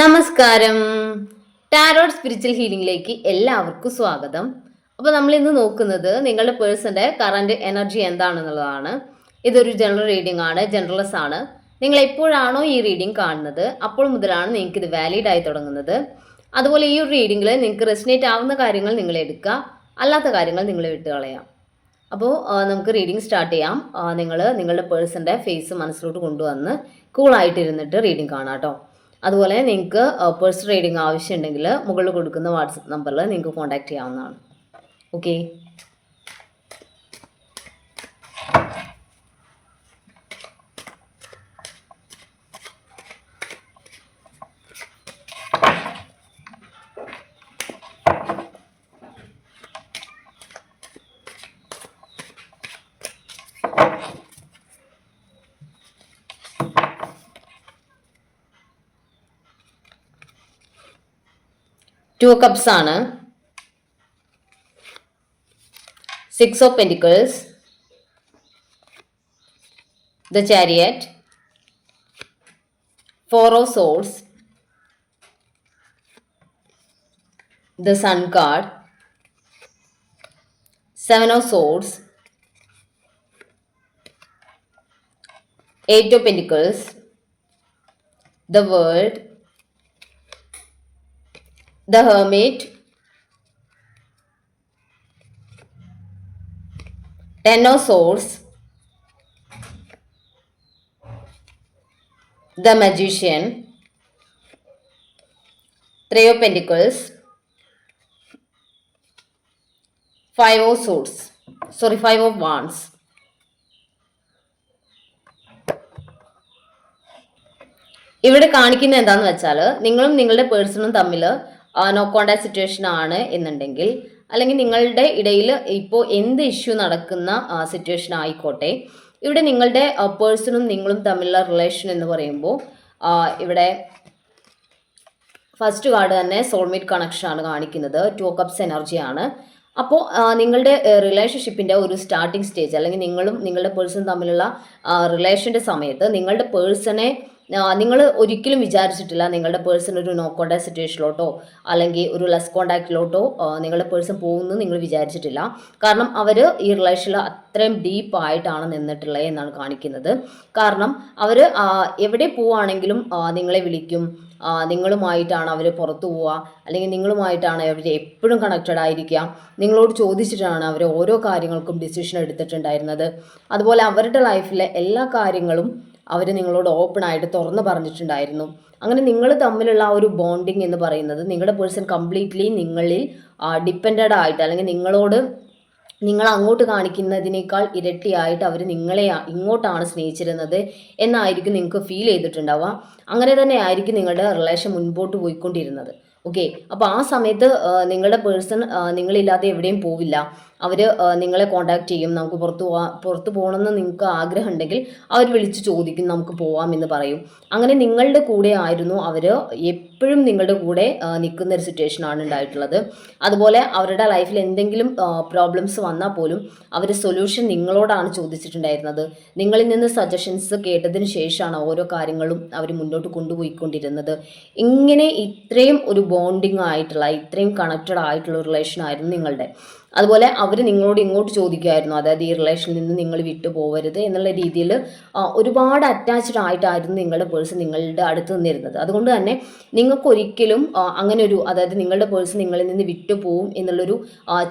നമസ്കാരം. Tarot spiritual ഹീലിംഗിലേക്ക് എല്ലാവർക്കും സ്വാഗതം. അപ്പോൾ നമ്മൾ ഇന്ന് നോക്കുന്നത് നിങ്ങളുടെ പേഴ്സന്റെ കറന്റ് എനർജി എന്താണെന്നുള്ളതാണ്. ഇതൊരു ജനറൽ റീഡിംഗ് ആണ് ജനറലസ് ആണ്. നിങ്ങൾ എപ്പോഴാണോ ഈ റീഡിംഗ് കാണുന്നത് അപ്പോൾ മുതലാണ് നിങ്ങൾക്ക് ഇത് വാലിഡ് ആയി തുടങ്ങുന്നത്. അതുപോലെ ഈ ഒരു റീഡിങ്ങിൽ നിങ്ങൾക്ക് റെസിനേറ്റ് ആവുന്ന കാര്യങ്ങൾ നിങ്ങൾ എടുക്കുക അല്ലാത്ത കാര്യങ്ങൾ നിങ്ങൾ വിട്ടുകളയാം. അപ്പോൾ നമുക്ക് റീഡിംഗ് സ്റ്റാർട്ട് ചെയ്യാം. നിങ്ങൾ നിങ്ങളുടെ പേഴ്സന്റെ ഫേസ് മനസ്സിലോട്ട് കൊണ്ടുവന്ന് കൂളായിട്ടിരുന്നിട്ട് റീഡിംഗ് കാണാം കേട്ടോ. അതുപോലെ നിങ്ങൾക്ക് പേഴ്സൺ റീഡിങ് ആവശ്യമുണ്ടെങ്കിൽ മുകളിൽ കൊടുക്കുന്ന വാട്സപ്പ് നമ്പറിൽ നിങ്ങൾക്ക് കോൺടാക്ട് ചെയ്യാവുന്നതാണ്. ഓക്കെ ടു കപ്സ് ആണ്. Six of pentacles the chariot four of swords the sun card seven of swords eight of pentacles the world the hermit ten of swords the magician three of pentacles five of swords sorry five of wands ഇവിടെ കാണിക്കുന്ന എന്താന്ന് വെച്ചാൽ നിങ്ങളും നിങ്ങളുടെ പേഴ്സണും തമ്മിൽ no contact situation ആണ് എന്നുണ്ടെങ്കിൽ അല്ലെങ്കിൽ നിങ്ങളുടെ ഇടയിൽ ഇപ്പോൾ എന്ത് ഇഷ്യൂ നടക്കുന്ന സിറ്റുവേഷൻ ആയിക്കോട്ടെ. ഇവിടെ നിങ്ങളുടെ പേഴ്സണും നിങ്ങളും തമ്മിലുള്ള റിലേഷൻ എന്ന് പറയുമ്പോൾ ഇവിടെ ഫസ്റ്റ് കാർഡ് തന്നെ സോൾമേറ്റ് കണക്ഷൻ ആണ് കാണിക്കുന്നത് ടു കപ്സ് എനർജി ആണ്. അപ്പോൾ നിങ്ങളുടെ റിലേഷൻഷിപ്പിന്റെ ഒരു സ്റ്റാർട്ടിംഗ് സ്റ്റേജ് അല്ലെങ്കിൽ നിങ്ങളും നിങ്ങളുടെ പേഴ്സൺ തമ്മിലുള്ള റിലേഷന്റെ സമയത്ത് നിങ്ങളുടെ പേഴ്സണെ നിങ്ങൾ ഒരിക്കലും വിചാരിച്ചിട്ടില്ല നിങ്ങളുടെ പേഴ്സൺ ഒരു നോ കോണ്ടാക്ട് സിറ്റുവേഷനിലോട്ടോ അല്ലെങ്കിൽ ഒരു ലെസ് കോണ്ടാക്റ്റിലോട്ടോ നിങ്ങളുടെ പേഴ്സൺ പോകുമെന്ന് നിങ്ങൾ വിചാരിച്ചിട്ടില്ല. കാരണം അവർ ഈ റിലേഷനിൽ അത്രയും ഡീപ്പായിട്ടാണ് നിന്നിട്ടുള്ളത് എന്നാണ് കാണിക്കുന്നത്. കാരണം അവർ എവിടെ പോവുകയാണെങ്കിലും നിങ്ങളെ വിളിക്കും. നിങ്ങളുമായിട്ടാണ് അവർ പുറത്തു പോവുക. അല്ലെങ്കിൽ നിങ്ങളുമായിട്ടാണ് അവർ എപ്പോഴും കണക്റ്റഡ് ആയിരിക്കുക. നിങ്ങളോട് ചോദിച്ചിട്ടാണ് അവർ ഓരോ കാര്യങ്ങൾക്കും ഡിസിഷൻ എടുത്തിട്ടുണ്ടായിരുന്നത്. അതുപോലെ അവരുടെ ലൈഫിലെ എല്ലാ കാര്യങ്ങളും അവർ നിങ്ങളോട് ഓപ്പൺ ആയിട്ട് തുറന്ന് പറഞ്ഞിട്ടുണ്ടായിരുന്നു. അങ്ങനെ നിങ്ങൾ തമ്മിലുള്ള ആ ഒരു ബോണ്ടിങ് എന്ന് പറയുന്നത് നിങ്ങളുടെ പേഴ്സൺ കംപ്ലീറ്റ്ലി നിങ്ങളിൽ ഡിപ്പെൻഡഡ് ആയിട്ട് അല്ലെങ്കിൽ നിങ്ങളോട് നിങ്ങൾ അങ്ങോട്ട് കാണിക്കുന്നതിനേക്കാൾ ഇരട്ടിയായിട്ട് അവർ നിങ്ങളെ ഇങ്ങോട്ടാണ് സ്നേഹിച്ചിരുന്നത് എന്നായിരിക്കും നിങ്ങൾക്ക് ഫീൽ ചെയ്തിട്ടുണ്ടാവുക. അങ്ങനെ തന്നെ ആയിരിക്കും നിങ്ങളുടെ റിലേഷൻ മുൻപോട്ട് പോയിക്കൊണ്ടിരുന്നത്. ഓക്കെ അപ്പോൾ ആ സമയത്ത് നിങ്ങളുടെ പേഴ്സൺ നിങ്ങളില്ലാതെ എവിടെയും പോവില്ല. അവർ നിങ്ങളെ കോണ്ടാക്ട് ചെയ്യും. നമുക്ക് പുറത്ത് പോവാ പുറത്ത് പോകണമെന്ന് നിങ്ങൾക്ക് ആഗ്രഹം ഉണ്ടെങ്കിൽ അവർ വിളിച്ച് ചോദിക്കും നമുക്ക് പോവാം എന്ന് പറയും. അങ്ങനെ നിങ്ങളുടെ കൂടെ ആയിരുന്നു അവർ എപ്പോഴും നിങ്ങളുടെ കൂടെ നിൽക്കുന്ന ഒരു സിറ്റുവേഷൻ ആണ് ഉണ്ടായിട്ടുള്ളത്. അതുപോലെ അവരുടെ ലൈഫിൽ എന്തെങ്കിലും പ്രോബ്ലംസ് വന്നാൽ പോലും അവർ സൊല്യൂഷൻ നിങ്ങളോടാണ് ചോദിച്ചിട്ടുണ്ടായിരുന്നത്. നിങ്ങളിൽ നിന്ന് സജഷൻസ് കേട്ടതിന് ശേഷമാണ് ഓരോ കാര്യങ്ങളും അവർ മുന്നോട്ട് കൊണ്ടുപോയിക്കൊണ്ടിരുന്നത്. ഇങ്ങനെ ഇത്രയും ഒരു ബോണ്ടിങ് ആയിട്ടുള്ള ഇത്രയും കണക്റ്റഡ് ആയിട്ടുള്ള റിലേഷൻ ആയിരുന്നു നിങ്ങളുടെ. അതുപോലെ അവർ നിങ്ങളോട് ഇങ്ങോട്ട് ചോദിക്കുമായിരുന്നു അതായത് ഈ റിലേഷനിൽ നിന്ന് നിങ്ങൾ വിട്ടു പോകരുത് എന്നുള്ള രീതിയിൽ ഒരുപാട് അറ്റാച്ച്ഡ് ആയിട്ടായിരുന്നു നിങ്ങളുടെ പേഴ്സൺ നിങ്ങളുടെ അടുത്ത് നിന്നിരുന്നത്. അതുകൊണ്ട് തന്നെ നിങ്ങൾക്ക് ഒരിക്കലും അങ്ങനെ ഒരു അതായത് നിങ്ങളുടെ പേഴ്സൺ നിങ്ങളിൽ നിന്ന് വിട്ടു പോവും എന്നുള്ളൊരു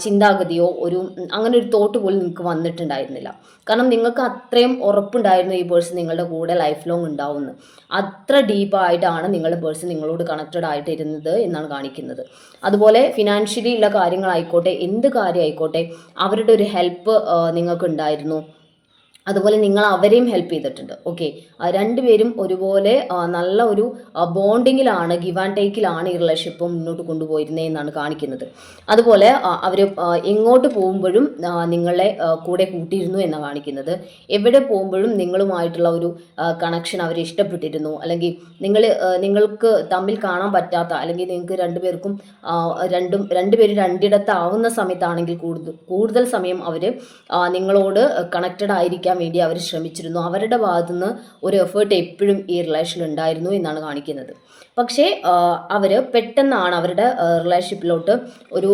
ചിന്താഗതിയോ ഒരു അങ്ങനെ ഒരു തോട്ട് പോലും നിങ്ങൾക്ക് വന്നിട്ടുണ്ടായിരുന്നില്ല. കാരണം നിങ്ങൾക്ക് അത്രയും ഉറപ്പുണ്ടായിരുന്നു ഈ പേഴ്സൺ നിങ്ങളുടെ കൂടെ ലൈഫ് ലോങ് ഉണ്ടാവുമെന്ന്. അത്ര ഡീപ്പായിട്ടാണ് നിങ്ങളുടെ പേഴ്സൺ നിങ്ങളോട് കണക്റ്റഡ് ആയിട്ട് ഇരുന്നത് എന്നാണ് കാണിക്കുന്നത്. അതുപോലെ ഫിനാൻഷ്യലി ഉള്ള കാര്യങ്ങളായിക്കോട്ടെ എന്ത് കാര്യമായിക്കോട്ടെ അവരുടെ ഒരു ഹെൽപ്പ് നിങ്ങൾക്ക് ഉണ്ടായിരുന്നു അതുപോലെ നിങ്ങൾ അവരെയും ഹെൽപ്പ് ചെയ്തിട്ടുണ്ട്. ഓക്കെ രണ്ടുപേരും ഒരുപോലെ നല്ല ഒരു ബോണ്ടിങ്ങിലാണ് ഗിവ് ആൻഡ് ടേക്കിലാണ് ഈ റിലേഷൻഷിപ്പ് മുന്നോട്ട് കൊണ്ടുപോയിരുന്നത് എന്നാണ് കാണിക്കുന്നത്. അതുപോലെ അവർ എങ്ങോട്ട് പോകുമ്പോഴും നിങ്ങളെ കൂടെ കൂട്ടിയിരുന്നു എന്നാണ് കാണിക്കുന്നത്. എവിടെ പോകുമ്പോഴും നിങ്ങളുമായിട്ടുള്ള ഒരു കണക്ഷൻ അവർ ഇഷ്ടപ്പെട്ടിരുന്നു. അല്ലെങ്കിൽ നിങ്ങൾ നിങ്ങൾക്ക് തമ്മിൽ കാണാൻ പറ്റാത്ത അല്ലെങ്കിൽ നിങ്ങൾക്ക് രണ്ടുപേർക്കും രണ്ടും രണ്ടുപേരും രണ്ടിടത്താവുന്ന സമയത്താണെങ്കിൽ കൂടുതൽ കൂടുതൽ സമയം അവർ നിങ്ങളോട് കണക്റ്റഡ് ആയിരിക്കാൻ കണ്ടുപിടിക്കാൻ വേണ്ടി അവർ ശ്രമിച്ചിരുന്നു. അവരുടെ ഭാഗത്തുനിന്ന് ഒരു എഫേർട്ട് എപ്പോഴും ഈ റിലേഷനിൽ ഉണ്ടായിരുന്നു എന്നാണ് കാണിക്കുന്നത്. പക്ഷേ അവർ പെട്ടെന്നാണ് അവരുടെ റിലേഷൻഷിപ്പിലോട്ട് ഒരു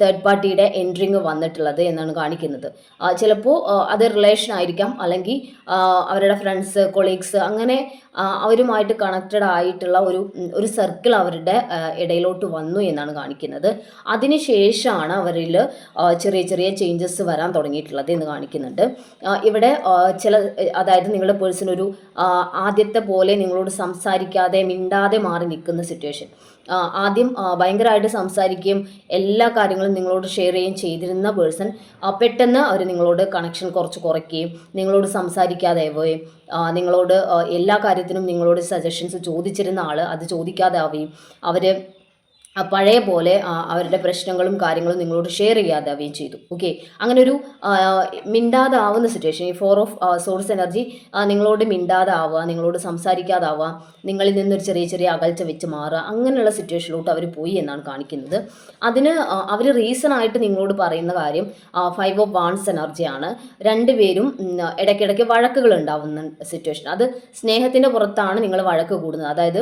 തേർഡ് പാർട്ടിയുടെ എൻട്രിങ് വന്നിട്ടുള്ളത് എന്നാണ് കാണിക്കുന്നത്. ചിലപ്പോൾ അത് റിലേഷൻ ആയിരിക്കാം. അല്ലെങ്കിൽ അവരുടെ ഫ്രണ്ട്സ് കൊളീഗ്സ് അങ്ങനെ അവരുമായിട്ട് കണക്റ്റഡ് ആയിട്ടുള്ള ഒരു ഒരു സർക്കിൾ അവരുടെ ഇടയിലോട്ട് വന്നു എന്നാണ് കാണിക്കുന്നത്. അതിനുശേഷമാണ് അവരിൽ ചെറിയ ചെറിയ ചേഞ്ചസ് വരാൻ തുടങ്ങിയിട്ടുള്ളത് എന്ന് കാണിക്കുന്നുണ്ട്. ഇവിടെ ചില അതായത് നിങ്ങളുടെ പേഴ്സൺ ഒരു ആദ്യത്തെ പോലെ നിങ്ങളോട് സംസാരിക്കാതെ മിണ്ടാതെ മാറി നിൽക്കുന്ന സിറ്റുവേഷൻ ആദ്യം ഭയങ്കരമായിട്ട് സംസാരിക്കുകയും എല്ലാ കാര്യങ്ങളും നിങ്ങളോട് ഷെയർ ചെയ്യുകയും ചെയ്തിരുന്ന പേഴ്സൺ പെട്ടെന്ന് അവർ നിങ്ങളോട് കണക്ഷൻ കുറച്ച് കുറയ്ക്കുകയും നിങ്ങളോട് സംസാരിക്കാതെ പോവുകയും നിങ്ങളോട് എല്ലാ കാര്യത്തിനും നിങ്ങളോട് സജഷൻസ് ചോദിച്ചിരുന്ന ആൾ അത് ചോദിക്കാതെ ആവുകയും അവർ പഴയ പോലെ അവരുടെ പ്രശ്നങ്ങളും കാര്യങ്ങളും നിങ്ങളോട് ഷെയർ ചെയ്യാതാവുകയും ചെയ്തു. ഓക്കെ അങ്ങനെ ഒരു മിണ്ടാതെ ആവുന്ന സിറ്റുവേഷൻ ഈ ഫോർ ഓഫ് സോഴ്സ് എനർജി നിങ്ങളോട് മിണ്ടാതെ ആവുക നിങ്ങളോട് സംസാരിക്കാതാവുക നിങ്ങളിൽ നിന്നൊരു ചെറിയ ചെറിയ അകൽച്ച വെച്ച് മാറുക അങ്ങനെയുള്ള സിറ്റുവേഷനിലോട്ട് അവർ പോയി എന്നാണ് കാണിക്കുന്നത്. അതിന് അവർ റീസൺ ആയിട്ട് നിങ്ങളോട് പറയുന്ന കാര്യം ഫൈവ് ഓഫ് വാൺസ് എനർജിയാണ് രണ്ടുപേരും ഇടയ്ക്കിടയ്ക്ക് വഴക്കുകൾ ഉണ്ടാവുന്ന സിറ്റുവേഷൻ അത് സ്നേഹത്തിന്റെ പുറത്താണ് നിങ്ങൾ വഴക്ക് കൂടുന്നത്. അതായത്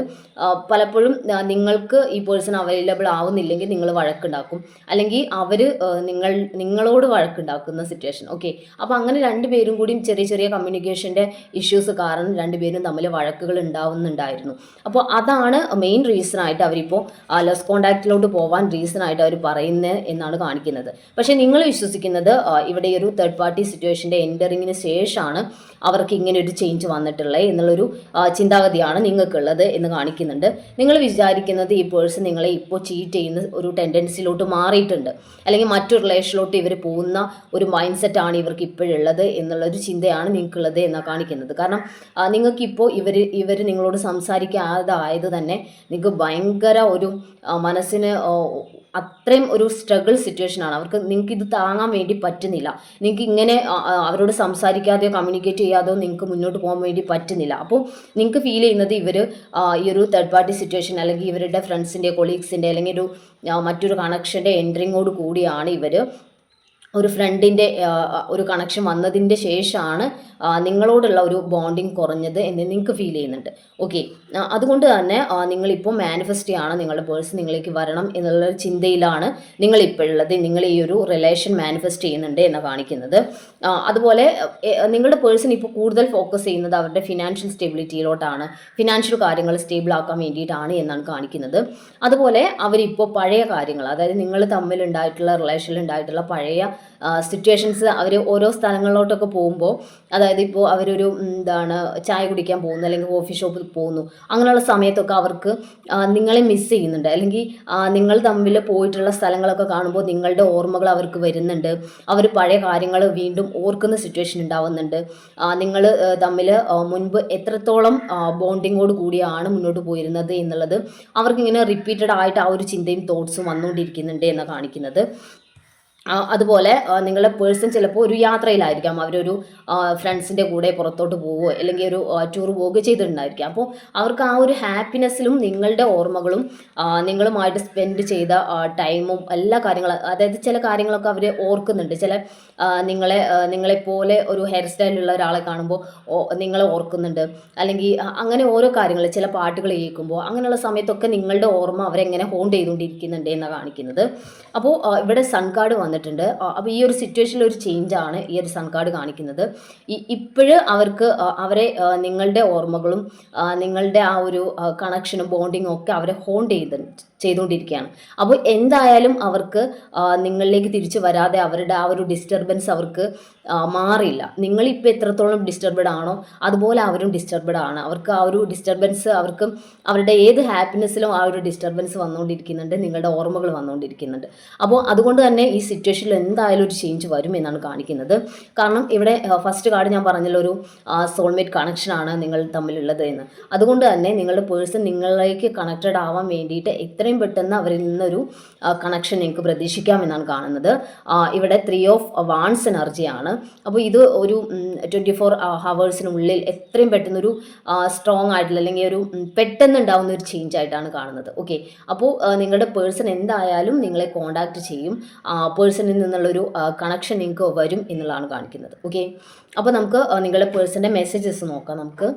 പലപ്പോഴും നിങ്ങൾക്ക് ഈ പേഴ്സൺ അവൈലബിൾ ആവുന്നില്ലെങ്കിൽ നിങ്ങൾ വഴക്കുണ്ടാക്കും. അല്ലെങ്കിൽ അവർ നിങ്ങൾ നിങ്ങളോട് വഴക്കുണ്ടാക്കുന്ന സിറ്റുവേഷൻ ഓക്കെ അപ്പോൾ അങ്ങനെ രണ്ടുപേരും കൂടിയും ചെറിയ ചെറിയ കമ്മ്യൂണിക്കേഷന്റെ ഇഷ്യൂസ് കാരണം രണ്ടുപേരും തമ്മിൽ വഴക്കുകൾ ഉണ്ടാവുന്നുണ്ടായിരുന്നു. അപ്പോൾ അതാണ് മെയിൻ റീസൺ ആയിട്ട് അവരിപ്പോൾ ലെസ് കോണ്ടാക്റ്റിലോട്ട് പോകാൻ റീസൺ ആയിട്ട് അവർ പറയുന്നത് എന്നാണ് കാണിക്കുന്നത്. പക്ഷേ നിങ്ങൾ വിശ്വസിക്കുന്നത് ഇവിടെ ഒരു തേർഡ് പാർട്ടി സിറ്റുവേഷന്റെ എന്ററിങ്ങിന് ശേഷമാണ് അവർക്ക് ഇങ്ങനെ ഒരു ചേഞ്ച് വന്നിട്ടുള്ളത് എന്നുള്ളൊരു ചിന്താഗതിയാണ് നിങ്ങൾക്കുള്ളത് എന്ന് കാണിക്കുന്നുണ്ട്. നിങ്ങൾ വിചാരിക്കുന്നത് ഈ പേഴ്സൺ നിങ്ങളെ ഇപ്പോൾ ചീറ്റ് ചെയ്യുന്ന ഒരു ടെൻഡൻസിലോട്ട് മാറിയിട്ടുണ്ട്. അല്ലെങ്കിൽ മറ്റൊരു റിലേഷനിലോട്ട് ഇവർ പോകുന്ന ഒരു മൈൻഡ് സെറ്റാണ് ഇവർക്ക് ഇപ്പോഴുള്ളത് എന്നുള്ളൊരു ചിന്തയാണ് നിങ്ങൾക്കുള്ളത് എന്നാണ് കാണിക്കുന്നത്. കാരണം നിങ്ങൾക്കിപ്പോൾ ഇവർ ഇവർ നിങ്ങളോട് സംസാരിക്കാതായത് തന്നെ നിങ്ങൾക്ക് ഭയങ്കര ഒരു മനസ്സിന് അത്രയും ഒരു സ്ട്രഗിൾ സിറ്റുവേഷൻ ആണ്. അവർക്ക് നിങ്ങൾക്ക് ഇത് താങ്ങാൻ വേണ്ടി പറ്റുന്നില്ല. നിങ്ങൾക്ക് ഇങ്ങനെ അവരോട് സംസാരിക്കാതെയോ കമ്മ്യൂണിക്കേറ്റ് ചെയ്യാതെയോ നിങ്ങൾക്ക് മുന്നോട്ട് പോകാൻ വേണ്ടി പറ്റുന്നില്ല. അപ്പോൾ നിങ്ങൾക്ക് ഫീൽ ചെയ്യുന്നത് ഇവർ ഈ ഒരു തേർഡ് പാർട്ടി സിറ്റുവേഷൻ അല്ലെങ്കിൽ ഇവരുടെ ഫ്രണ്ട്സിന്റെ കൊളീഗ്സിന്റെ അല്ലെങ്കിൽ ഒരു മറ്റൊരു കണക്ഷന്റെ എൻട്രിങ്ങോട് കൂടിയാണ് ഇവർ ഒരു ഫ്രണ്ടിന്റെ ഒരു കണക്ഷൻ വന്നതിന്റെ ശേഷമാണ് നിങ്ങളോടുള്ള ഒരു ബോണ്ടിങ് കുറഞ്ഞത് എന്ന് നിങ്ങൾക്ക് ഫീൽ ചെയ്യുന്നുണ്ട്. ഓക്കെ അതുകൊണ്ട് തന്നെ നിങ്ങളിപ്പോൾ മാനിഫെസ്റ്റ് ചെയ്യാണ് നിങ്ങളുടെ പേഴ്സൺ നിങ്ങളിലേക്ക് വരണം എന്നുള്ള ചിന്തയിലാണ് നിങ്ങൾ ഇപ്പോഴുള്ളത് നിങ്ങൾ ഈ ഒരു റിലേഷൻ മാനിഫെസ്റ്റ് ചെയ്യുന്നുണ്ട് എന്ന് കാണിക്കുന്നത്. അതുപോലെ നിങ്ങളുടെ പേഴ്സൺ ഇപ്പോൾ കൂടുതൽ ഫോക്കസ് ചെയ്യുന്നത് അവരുടെ ഫിനാൻഷ്യൽ സ്റ്റെബിലിറ്റിയിലോട്ടാണ് ഫിനാൻഷ്യൽ കാര്യങ്ങൾ സ്റ്റേബിൾ ആക്കാൻ വേണ്ടിയിട്ടാണ് എന്നാണ് കാണിക്കുന്നത്. അതുപോലെ അവരിപ്പോൾ പഴയ കാര്യങ്ങൾ അതായത് നിങ്ങൾ തമ്മിലുണ്ടായിട്ടുള്ള റിലേഷനിൽ ഉണ്ടായിട്ടുള്ള പഴയ സിറ്റുവേഷൻസ് അവർ ഓരോ സ്ഥലങ്ങളിലോട്ടൊക്കെ പോകുമ്പോൾ അതായത് ഇപ്പോൾ അവരൊരു എന്താണ് ചായ കുടിക്കാൻ പോകുന്നു അല്ലെങ്കിൽ കോഫി ഷോപ്പിൽ പോകുന്നു അങ്ങനെയുള്ള സമയത്തൊക്കെ അവർക്ക് നിങ്ങളെ മിസ് ചെയ്യുന്നുണ്ട്. അല്ലെങ്കിൽ നിങ്ങൾ തമ്മിൽ പോയിട്ടുള്ള സ്ഥലങ്ങളൊക്കെ കാണുമ്പോൾ നിങ്ങളുടെ ഓർമ്മകൾ അവർക്ക് വരുന്നുണ്ട്. അവർ പഴയ കാര്യങ്ങൾ വീണ്ടും ഓർക്കുന്ന സിറ്റുവേഷൻ ഉണ്ടാവുന്നുണ്ട്. നിങ്ങൾ തമ്മിൽ മുൻപ് എത്രത്തോളം ബോണ്ടിങ്ങോട് കൂടിയാണ് മുന്നോട്ട് പോയിരുന്നത് എന്നുള്ളത് അവർക്കിങ്ങനെ റിപ്പീറ്റഡ് ആയിട്ട് ആ ഒരു ചിന്തയും തോട്ട്സും വന്നുകൊണ്ടിരിക്കുന്നുണ്ട് എന്ന് കാണിക്കുന്നത്. അതുപോലെ നിങ്ങളുടെ പേഴ്സൺ ചിലപ്പോൾ ഒരു യാത്രയിലായിരിക്കാം. അവരൊരു ഫ്രണ്ട്സിന്റെ കൂടെ പുറത്തോട്ട് പോവുകയോ അല്ലെങ്കിൽ ഒരു ടൂർ പോവുകയോ ചെയ്തിട്ടുണ്ടായിരിക്കാം. അപ്പോൾ അവർക്ക് ആ ഒരു ഹാപ്പിനെസ്സിലും നിങ്ങളുടെ ഓർമ്മകളും നിങ്ങളുമായിട്ട് സ്പെൻഡ് ചെയ്ത ടൈമും എല്ലാ കാര്യങ്ങളും അതായത് ചില കാര്യങ്ങളൊക്കെ അവർ ഓർക്കുന്നുണ്ട്. ചില നിങ്ങളെ നിങ്ങളെപ്പോലെ ഒരു ഹെയർ സ്റ്റൈലുള്ള ഒരാളെ കാണുമ്പോൾ നിങ്ങളെ ഓർക്കുന്നുണ്ട്. അല്ലെങ്കിൽ അങ്ങനെ ഓരോ കാര്യങ്ങൾ ചില പാട്ടുകൾ കേൾക്കുമ്പോൾ അങ്ങനെയുള്ള സമയത്തൊക്കെ നിങ്ങളുടെ ഓർമ്മ അവരെങ്ങനെ ഹോൾഡ് ചെയ്തുകൊണ്ടിരിക്കുന്നുണ്ട് എന്നാണ് കാണിക്കുന്നത്. അപ്പോൾ ഇവിടെ സൺ കാർഡ് വന്നിട്ടുണ്ട്. അപ്പോൾ ഈ ഒരു സിറ്റുവേഷനിൽ ഒരു ചേഞ്ച് ആണ് ഈ ഒരു സൺ കാർഡ് കാണിക്കുന്നത്. ഇപ്പോഴ് അവർക്ക് അവരെ നിങ്ങളുടെ ഓർമ്മകളും നിങ്ങളുടെ ആ ഒരു കണക്ഷനും ബോണ്ടിങ്ങും ഒക്കെ അവരെ ഹോണ്ട് ചെയ്ത് ചെയ്തുകൊണ്ടിരിക്കുകയാണ്. അപ്പോൾ എന്തായാലും അവർക്ക് നിങ്ങളിലേക്ക് തിരിച്ചു വരാതെ അവരുടെ ആ ഒരു ഡിസ്റ്റർബൻസ് അവർക്ക് മാറില്ല നിങ്ങളിപ്പോൾ എത്രത്തോളം ഡിസ്റ്റർബഡ് ആണോ അതുപോലെ അവരും ഡിസ്റ്റർബഡ് ആണ്. അവർക്ക് ആ ഒരു ഡിസ്റ്റർബൻസ് അവർക്ക് അവരുടെ ഏത് ഹാപ്പിനെസ്സിലും ആ ഒരു ഡിസ്റ്റർബൻസ് വന്നുകൊണ്ടിരിക്കുന്നുണ്ട്. നിങ്ങളുടെ ഓർമ്മകൾ വന്നുകൊണ്ടിരിക്കുന്നുണ്ട്. അപ്പോൾ അതുകൊണ്ട് തന്നെ ഈ സിറ്റുവേഷനിൽ എന്തായാലും ഒരു ചേഞ്ച് വരും എന്നാണ് കാണിക്കുന്നത്. കാരണം ഇവിടെ ഫസ്റ്റ് കാർഡ് ഞാൻ പറഞ്ഞല്ലോ ഒരു സോൾമേറ്റ് കണക്ഷനാണ് നിങ്ങൾ തമ്മിലുള്ളത് എന്ന്. അതുകൊണ്ട് തന്നെ നിങ്ങളുടെ പേഴ്സൺ നിങ്ങളിലേക്ക് കണക്റ്റഡ് ആവാൻ വേണ്ടിയിട്ട് എത്രയും എത്രയും പെട്ടെന്ന് അവരിൽ നിന്നൊരു കണക്ഷൻ നിങ്ങൾക്ക് പ്രതീക്ഷിക്കാമെന്നാണ് കാണുന്നത്. ഇവിടെ ത്രീ ഓഫ് വാൺസ് എനർജിയാണ് അപ്പോൾ ഇത് ഒരു ട്വന്റി ഫോർ ഹവേഴ്സിനുള്ളിൽ എത്രയും പെട്ടെന്നൊരു സ്ട്രോങ് ആയിട്ടുള്ള അല്ലെങ്കിൽ ഒരു പെട്ടെന്ന് ഉണ്ടാകുന്ന ഒരു ചേഞ്ച് ആയിട്ടാണ് കാണുന്നത്. ഓക്കെ അപ്പോൾ നിങ്ങളുടെ പേഴ്സൺ എന്തായാലും നിങ്ങളെ കോണ്ടാക്ട് ചെയ്യും. പേഴ്സണിൽ നിന്നുള്ളൊരു കണക്ഷൻ നിങ്ങൾക്ക് വരും എന്നുള്ളതാണ് കാണിക്കുന്നത്. ഓക്കെ അപ്പോൾ നമുക്ക് നിങ്ങളുടെ പേഴ്സന്റെ മെസ്സേജസ് നോക്കാം. നമുക്ക്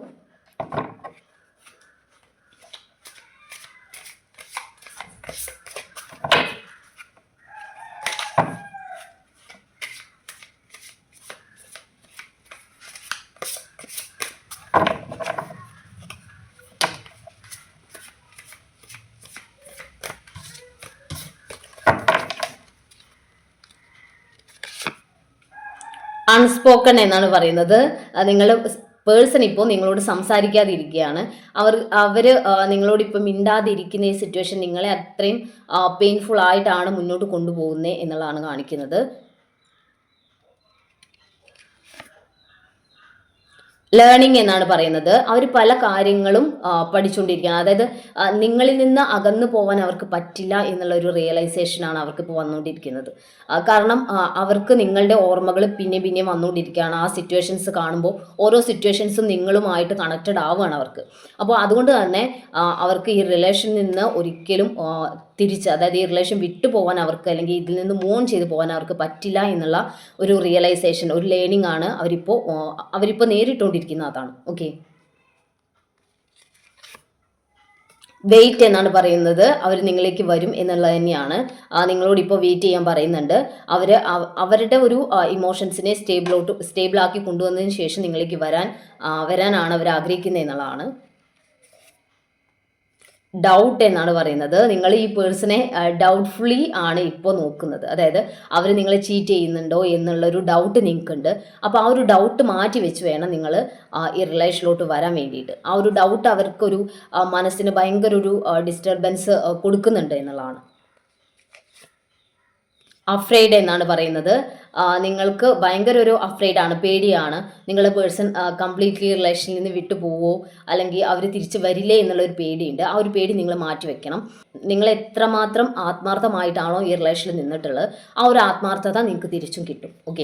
അൺസ്പോക്കൺ എന്നാണ് പറയുന്നത്. നിങ്ങൾ പേഴ്സൺ ഇപ്പോൾ നിങ്ങളോട് സംസാരിക്കാതിരിക്കുകയാണ്. അവർ അവർ നിങ്ങളോട് ഇപ്പോൾ മിണ്ടാതിരിക്കുന്ന ഈ സിറ്റുവേഷൻ നിങ്ങളെ അത്രയും പെയിൻഫുൾ ആയിട്ടാണ് മുന്നോട്ട് കൊണ്ടുപോകുന്നത് എന്നുള്ളതാണ് കാണിക്കുന്നത്. ലേണിംഗ് എന്നാണ് പറയുന്നത്. അവർ പല കാര്യങ്ങളും പഠിച്ചുകൊണ്ടിരിക്കുകയാണ് അതായത് നിങ്ങളിൽ നിന്ന് അകന്നു പോകാൻ അവർക്ക് പറ്റില്ല എന്നുള്ള ഒരു റിയലൈസേഷനാണ് അവർക്ക് ഇപ്പോൾ വന്നുകൊണ്ടിരിക്കുന്നത് കാരണം അവർക്ക് നിങ്ങളുടെ ഓർമ്മകൾ പിന്നെ പിന്നെ വന്നുകൊണ്ടിരിക്കുകയാണ് ആ സിറ്റുവേഷൻസ് കാണുമ്പോൾ ഓരോ സിറ്റുവേഷൻസും നിങ്ങളുമായിട്ട് കണക്റ്റഡ് ആവുകയാണ് അവർക്ക്. അപ്പോൾ അതുകൊണ്ട് തന്നെ അവർക്ക് ഈ റിലേഷൻ നിന്ന് ഒരിക്കലും തിരിച്ച് അതായത് ഈ റിലേഷൻ വിട്ടു പോകാൻ അവർക്ക് അല്ലെങ്കിൽ ഇതിൽ നിന്ന് മൂൺ ചെയ്ത് പോകാൻ അവർക്ക് പറ്റില്ല എന്നുള്ള ഒരു റിയലൈസേഷൻ ഒരു ലേണിംഗ് ആണ് അവരിപ്പോൾ അവരിപ്പോൾ അവരിപ്പോൾ നേരിട്ടുകൊണ്ടിരിക്കുന്ന അതാണ് ഓക്കെ വെയിറ്റ് എന്നാണ് പറയുന്നത്. അവർ നിങ്ങളിലേക്ക് വരും എന്നുള്ളത് തന്നെയാണ്. നിങ്ങളോട് ഇപ്പോൾ വെയിറ്റ് ചെയ്യാൻ പറയുന്നുണ്ട്. അവർ അവരുടെ ഒരു ഇമോഷൻസിനെ സ്റ്റേബിളോട്ട് സ്റ്റേബിളാക്കി കൊണ്ടുവന്നതിന് ശേഷം നിങ്ങളിലേക്ക് വരാൻ വരാനാണ് അവർ ആഗ്രഹിക്കുന്നത് എന്നുള്ളതാണ്. ഡൗട്ട് എന്നാണ് പറയുന്നത്. നിങ്ങൾ ഈ പേഴ്സണെ ഡൗട്ട്ഫുള്ളി ആണ് ഇപ്പോൾ നോക്കുന്നത്. അതായത് അവർ നിങ്ങളെ ചീറ്റ് ചെയ്യുന്നുണ്ടോ എന്നുള്ളൊരു ഡൗട്ട് നിങ്ങൾക്കുണ്ട്. അപ്പോൾ ആ ഒരു ഡൗട്ട് മാറ്റി വെച്ച് വേണം നിങ്ങൾ ഈ റിലേഷനിലോട്ട് വരാൻ വേണ്ടിയിട്ട്. ആ ഒരു ഡൗട്ട് അവർക്കൊരു മനസ്സിന് ഭയങ്കര ഒരു ഡിസ്റ്റർബൻസ് കൊടുക്കുന്നുണ്ട് എന്നുള്ളതാണ്. അഫ്രൈഡ് എന്നാണ് പറയുന്നത്. നിങ്ങൾക്ക് ഭയങ്കര ഒരു അഫ്രൈഡ് ആണ് പേടിയാണ്. നിങ്ങളുടെ പേഴ്സൺ കംപ്ലീറ്റ്ലി റിലേഷനിൽ നിന്ന് വിട്ടു പോവോ അല്ലെങ്കിൽ അവർ തിരിച്ച് വരില്ലേ എന്നുള്ള ഒരു പേടിയുണ്ട്. ആ ഒരു പേടി നിങ്ങൾ മാറ്റി വെക്കണം. നിങ്ങൾ എത്രമാത്രം ആത്മാർത്ഥമായിട്ടാണോ ഈ റിലേഷനിൽ നിന്നിട്ടുള്ളത് ആ ഒരു ആത്മാർത്ഥത നിങ്ങൾക്ക് തിരിച്ചും കിട്ടും. ഓക്കെ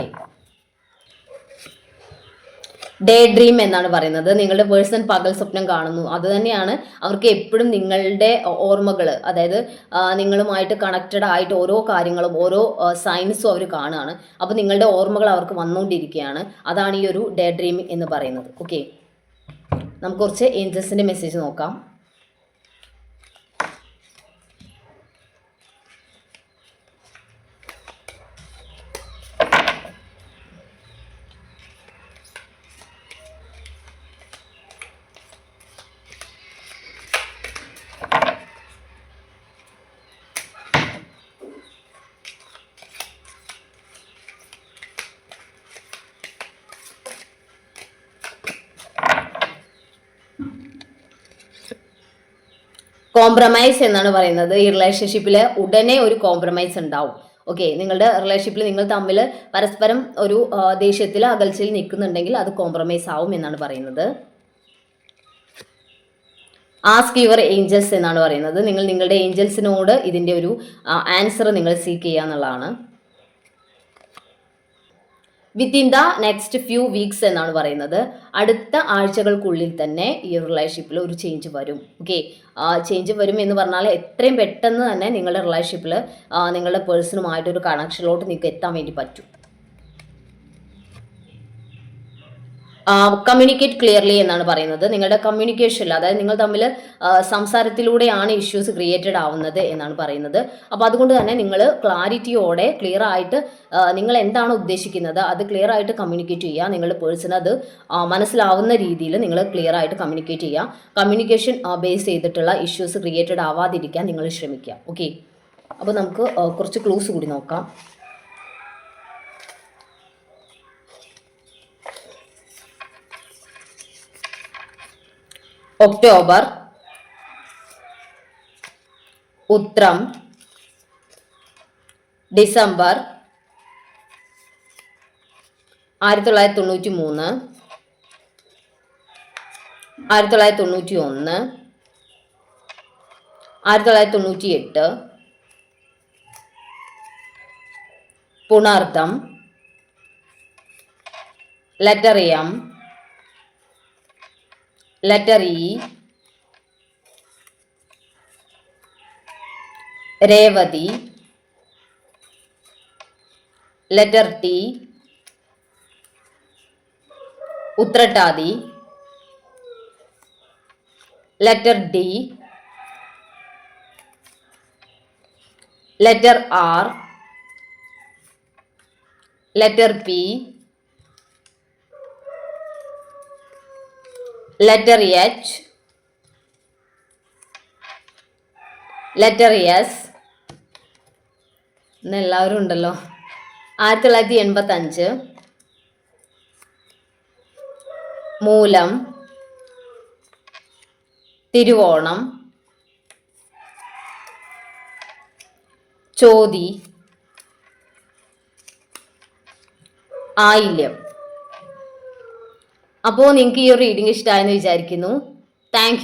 ഡേ ഡ്രീം എന്നാണ് പറയുന്നത്. നിങ്ങളുടെ പേഴ്സൺ പകൽ സ്വപ്നം കാണുന്നു. അത് തന്നെയാണ് അവർക്ക് എപ്പോഴും നിങ്ങളുടെ ഓർമ്മകൾ അതായത് നിങ്ങളുമായിട്ട് കണക്റ്റഡ് ആയിട്ട് ഓരോ കാര്യങ്ങളും ഓരോ സയൻസും അവർ കാണുകയാണ്. അപ്പോൾ നിങ്ങളുടെ ഓർമ്മകൾ അവർക്ക് വന്നുകൊണ്ടിരിക്കുകയാണ്. അതാണ് ഈ ഒരു ഡേ ഡ്രീം എന്ന് പറയുന്നത്. ഓക്കെ നമുക്ക് കുറച്ച് ഏഞ്ചൽസിന്റെ മെസ്സേജ് നോക്കാം. കോംപ്രമൈസ് എന്നാണ് പറയുന്നത്. ഈ റിലേഷൻഷിപ്പിൽ ഉടനെ ഒരു കോംപ്രമൈസ് ഉണ്ടാവും. ഓക്കെ നിങ്ങളുടെ റിലേഷൻഷിപ്പിൽ നിങ്ങൾ തമ്മിൽ പരസ്പരം ഒരു ദേഷ്യത്തിൽ അകൽച്ചയിൽ നിൽക്കുന്നുണ്ടെങ്കിൽ അത് കോംപ്രമൈസ് ആവും എന്നാണ് പറയുന്നത്. ആസ്ക് യുവർ ഏഞ്ചൽസ് എന്നാണ് പറയുന്നത്. നിങ്ങൾ നിങ്ങളുടെ ഏഞ്ചൽസിനോട് ഇതിന്റെ ഒരു ആൻസർ നിങ്ങൾ സീക്ക് ചെയ്യുക എന്നുള്ളതാണ്. Within the next few weeks എന്നാണ് പറയുന്നത്. അടുത്ത ആഴ്ചകൾക്കുള്ളിൽ തന്നെ ഈ റിലേഷൻഷിപ്പിൽ ഒരു ചേഞ്ച് വരും. ഓക്കെ ചേഞ്ച് വരും എന്ന് പറഞ്ഞാൽ എത്രയും പെട്ടെന്ന് തന്നെ നിങ്ങളുടെ റിലേഷൻഷിപ്പിൽ നിങ്ങളുടെ പേഴ്സണുമായിട്ടൊരു കണക്ഷനിലോട്ട് നിങ്ങൾക്ക് എത്താൻ വേണ്ടി പറ്റും. കമ്മ്യൂണിക്കേറ്റ് ക്ലിയർലി എന്നാണ് പറയുന്നത്. നിങ്ങളുടെ കമ്മ്യൂണിക്കേഷനിൽ അതായത് നിങ്ങൾ തമ്മിൽ സംസാരത്തിലൂടെയാണ് ഇഷ്യൂസ് ക്രിയേറ്റഡ് ആവുന്നത് എന്നാണ് പറയുന്നത്. അപ്പോൾ അതുകൊണ്ട് തന്നെ നിങ്ങൾ ക്ലാരിറ്റിയോടെ ക്ലിയർ ആയിട്ട് നിങ്ങൾ എന്താണ് ഉദ്ദേശിക്കുന്നത് അത് ക്ലിയർ ആയിട്ട് കമ്മ്യൂണിക്കേറ്റ് ചെയ്യുക. നിങ്ങളുടെ പേഴ്സൺ അത് മനസ്സിലാവുന്ന രീതിയിൽ നിങ്ങൾ ക്ലിയർ ആയിട്ട് കമ്മ്യൂണിക്കേറ്റ് ചെയ്യുക. കമ്മ്യൂണിക്കേഷൻ ബേസ് ചെയ്തിട്ടുള്ള ഇഷ്യൂസ് ക്രിയേറ്റഡ് ആവാതിരിക്കാൻ നിങ്ങൾ ശ്രമിക്കുക. ഓക്കെ അപ്പോൾ നമുക്ക് കുറച്ച് ക്ലൂസ് കൂടി നോക്കാം. ഒക്ടോബർ. ഉത്രം. ഡിസംബർ. ആയിരത്തി തൊള്ളായിരത്തി തൊണ്ണൂറ്റി മൂന്ന് ആയിരത്തി തൊള്ളായിരത്തി തൊണ്ണൂറ്റി ഒന്ന് ആയിരത്തി തൊള്ളായിരത്തി തൊണ്ണൂറ്റി എട്ട് Punartham. Letter M letter E Revathi letter T Uthrattathi letter D letter R letter P letter H, letter S. എല്ലാവരും ഉണ്ടല്ലോ. ആയിരത്തി തൊള്ളായിരത്തി എൺപത്തഞ്ച് മൂലം. തിരുവോണം. ചോതി. ആയില്യം. അപ്പോൾ നിങ്ങൾക്ക് ഈ ഒരു റീഡിംഗ് ഇഷ്ടമായെന്ന് വിചാരിക്കുന്നു. താങ്ക്